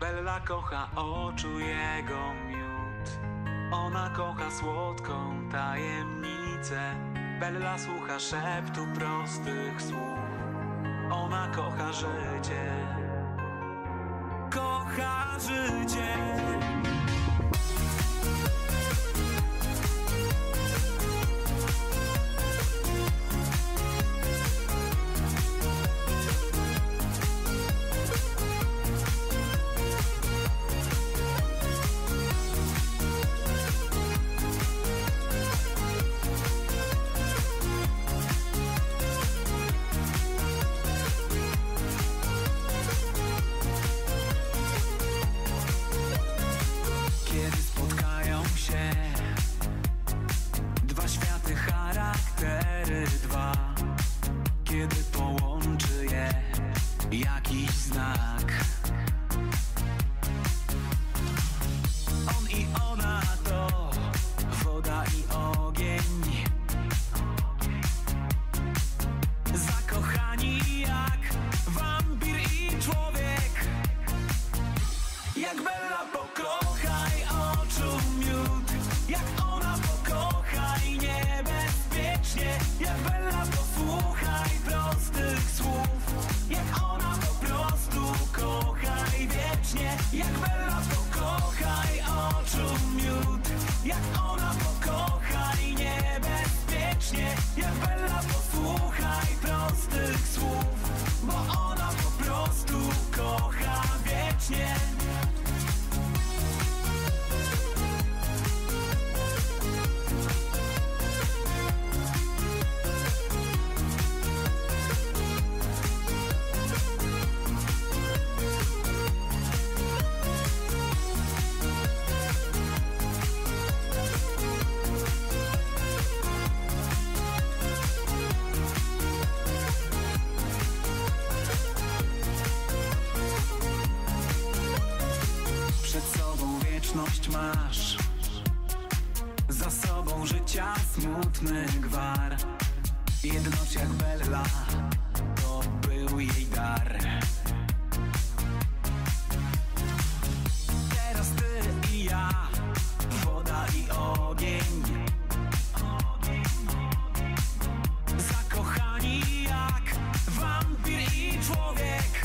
Bella kocha oczu jego miód. Ona kocha słodką tajemnicę. Bella słucha szeptu prostych słów. Ona kocha życie. Kocha życie. Jakiś znak. On i ona to woda i ogień. Zakochani jak wampir i człowiek. Jak Bella pokochaj oczu miód. Jak ona pokochaj niebezpiecznie. Jak Bella posłuchaj Jak Bella pokochaj oczu miód. Jak ona pokochaj wieczność masz. Za sobą życia smutny gwar. Jedność jak Bella To był jej dar. Teraz ty i ja Woda i ogień. Jak i człowiek